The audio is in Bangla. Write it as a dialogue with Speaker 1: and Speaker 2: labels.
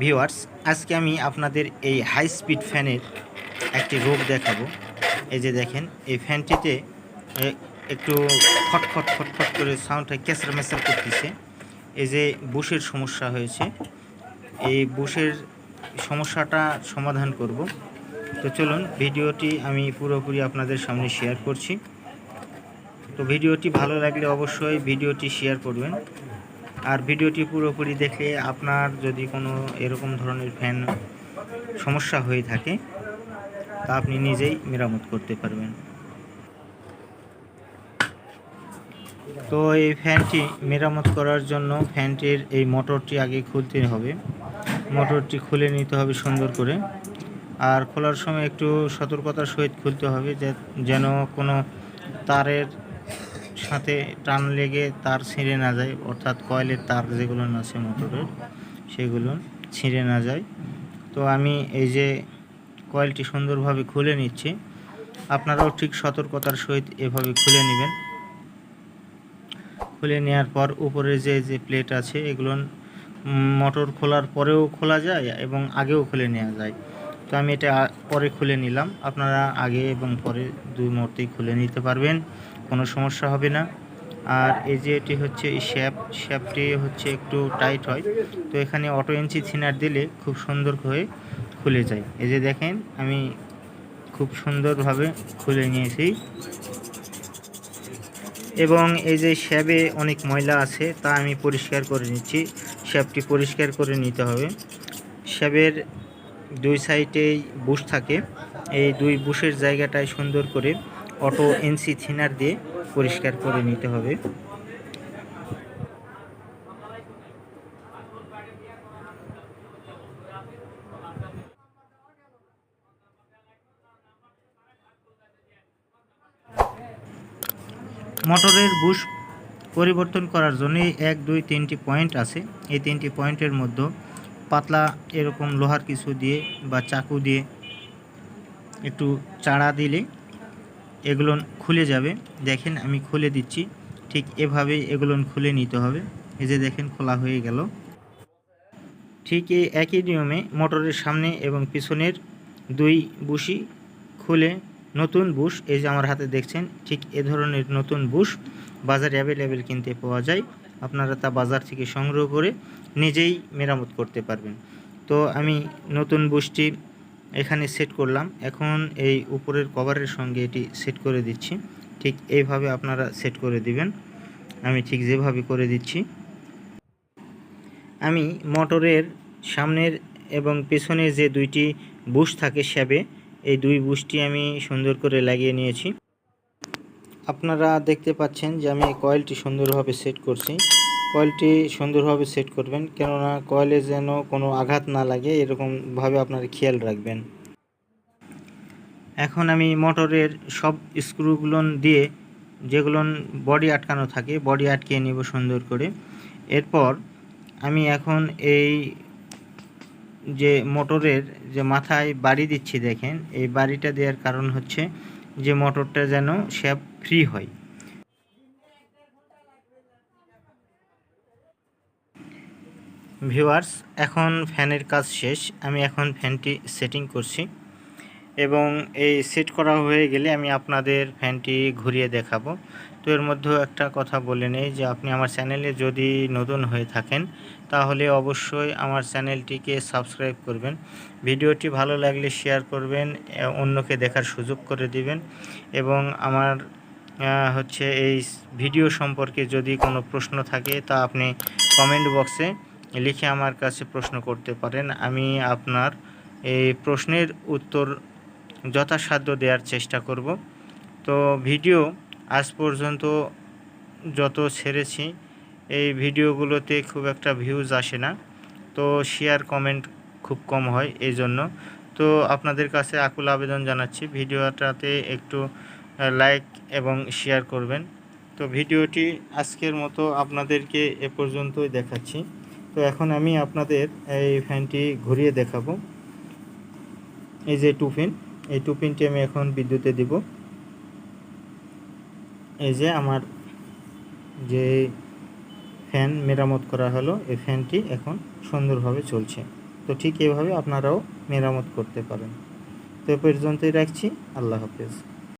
Speaker 1: ভিউয়ার্স, আজকে আমি আপনাদের এই হাই স্পিড ফ্যানের একটি রোগ দেখাবো। এই যে দেখেন, এই ফ্যানটিতে একটু খটখট খটখট করে সাউন্ডটা ক্যাসর মেসার করতেছে। এই যে বুশের সমস্যা হয়েছে। এই বুশের সমস্যাটা সমাধান করব। তো চলুন, ভিডিওটি আমি পুরোপুরি আপনাদের সামনে শেয়ার করছি। তো ভিডিওটি ভালো লাগলে অবশ্যই ভিডিওটি শেয়ার করবেন। আর ভিডিওটি পুরোপুরি দেখে আপনার যদি কোনো এরকম ধরনের ফ্যান সমস্যা হয়ে থাকে, তা আপনি নিজেই মেরামত করতে পারবেন। তো এই ফ্যানটি মেরামত করার জন্য ফ্যানটির এই মোটরটি আগে খুলতে হবে। মোটরটি খুলে নিতে হবে সুন্দর করে। আর খোলার সময় একটু সতর্কতার সহিত খুলতে হবে যেন কোনো তারের সাথে টান লেগে তার ছিঁড়ে না যায়, অর্থাৎ কয়েলের তার যেগুলো আছে মোটরের, সেগুলো ছিঁড়ে না যায়। তো আমি এই যে কয়েলটি সুন্দরভাবে খুলে নিচ্ছি, আপনারাও ঠিক সতর্কতার সহিত এভাবে খুলে নেবেন। খুলে নেওয়ার পর উপরে যে যে প্লেট আছে, এগুলো মোটর খোলার পরেও খোলা যায় এবং আগেও খুলে নেওয়া যায়। তো আমি এটা পরে খুলে নিলাম, আপনারা আগে এবং পরে দুই মুহূর্তেই খুলে নিতে পারবেন। কোনো সমস্যা হবে না। আর এই যে এটি হচ্ছে শ্যাপ, শ্যাপটি হচ্ছে একটু টাইট হয়। তো এখানে অটো ইঞ্চি থিনার দিলে খুব সুন্দর হয়ে খুলে যায়। এই যে দেখেন, আমি খুব সুন্দরভাবে খুলে নিয়েছি। এবং এই যে শ্যাবে অনেক ময়লা আছে, তা আমি পরিষ্কার করে নিচ্ছি। শ্যাবটি পরিষ্কার করে নিতে হবে। শ্যাবের দুই সাইডেই বুশ থাকে। এই দুই বুশের জায়গাটায় সুন্দর করে অটো এনসি থিনার দিয়ে পরিষ্কার করে নিতে হবে। মোটরের বুশ পরিবর্তন করার জন্য এক, দুই, তিনটি পয়েন্ট আছে। এই তিনটি পয়েন্টের মধ্যে পাতলা এরকম লোহার কিছু দিয়ে বা চাকু দিয়ে একটু চাড়া দিলে এগুলো খুলে যাবে। দেখেন আমি খুলে দিচ্ছি। ঠিক এভাবে এগুলো খুলে নিতে হবে। এই যে দেখেন খোলা হয়ে গেল। ঠিক এই একই নিয়মে মোটরের সামনে এবং পিছনের দুই বুশি খুলে নতুন বুশ, এই যে আমার হাতে দেখছেন, ঠিক এ ধরনের নতুন বুশ বাজারে অ্যাভেলেবেল কিনতে পাওয়া যায়। আপনারা তা বাজার থেকে সংগ্রহ করে নিজেই মেরামত করতে পারবেন। তো আমি নতুন বুশটি এখানে সেট করলাম। এখন এই উপরের কভারের সঙ্গে এটি সেট করে দিচ্ছি। ঠিক এইভাবে আপনারা সেট করে দিবেন। আমি ঠিক যেভাবে করে দিচ্ছি। আমি মোটরের সামনের এবং পেছনে যে দুইটি বুশ থাকে সেবে এই দুই বুশটি আমি সুন্দর করে লাগিয়ে নিয়েছি। আপনারা দেখতে পাচ্ছেন যে আমি কয়েলটি সুন্দরভাবে সেট করছি। কয়েলটি সুন্দরভাবে সেট করবেন, কেননা কয়েলে যেন কোনো আঘাত না লাগে, এরকমভাবে আপনারা খেয়াল রাখবেন। এখন আমি মোটরের সব স্ক্রুগুলো দিয়ে যেগুলো বডি আটকানো থাকে, বডি আটকিয়ে নিব সুন্দর করে। এরপর আমি এখন এই যে মোটরের যে মাথায় বাড়ি দিচ্ছি দেখেন, এই বাড়িটা দেওয়ার কারণ হচ্ছে যে মোটরটা যেন শ্যাপ ফ্রি হয়। ভিউয়ার্স, এখন ফ্যানের কাজ শেষ। আমি এখন ফ্যানটি সেটিং করছি। এবং এই সেট করা হয়ে গেলে আমি আপনাদের ফ্যানটি ঘুরিয়ে দেখাবো। তো এর মধ্যেও একটা কথা বলে নেই যে আপনি আমার চ্যানেলে যদি নতুন হয়ে থাকেন, তাহলে অবশ্যই আমার চ্যানেলটিকে সাবস্ক্রাইব করবেন। ভিডিওটি ভালো লাগলে শেয়ার করবেন অন্যকে দেখার সুযোগ করে দিবেন এবং আমার হচ্ছে এই ভিডিও সম্পর্কে যদি কোনো প্রশ্ন থাকে, তা আপনি কমেন্ট বক্সে লিখে আমার কাছে প্রশ্ন করতে পারেন। আমি আপনার এই প্রশ্নের উত্তর যথাসাধ্য দেওয়ার চেষ্টা করব। তো ভিডিও আজ পর্যন্ত যত ছেড়েছি, এই ভিডিওগুলোতে খুব একটা ভিউজ আসে না। তো শেয়ার কমেন্ট খুব কম হয় এই জন্য তো আপনাদের কাছে আকুল আবেদন জানাচ্ছি, ভিডিওটাতে একটু লাইক এবং শেয়ার করবেন। তো ভিডিওটি আজকের মতো আপনাদেরকে এ পর্যন্তই দেখাচ্ছি। তো এখন আমি আপনাদের এই ফ্যানটি ঘুরিয়ে দেখাবো। এই যে টু পিন এই টু পিনটি আমি এখন বিদ্যুতে দিব। এই যে আমার যে ফ্যান মেরামত করা হলো, এই ফ্যানটি এখন সুন্দরভাবে চলছে। তো ঠিক এভাবে আপনারাও মেরামত করতে পারেন। তো পর্যন্তই রাখছি। আল্লাহ হাফেজ।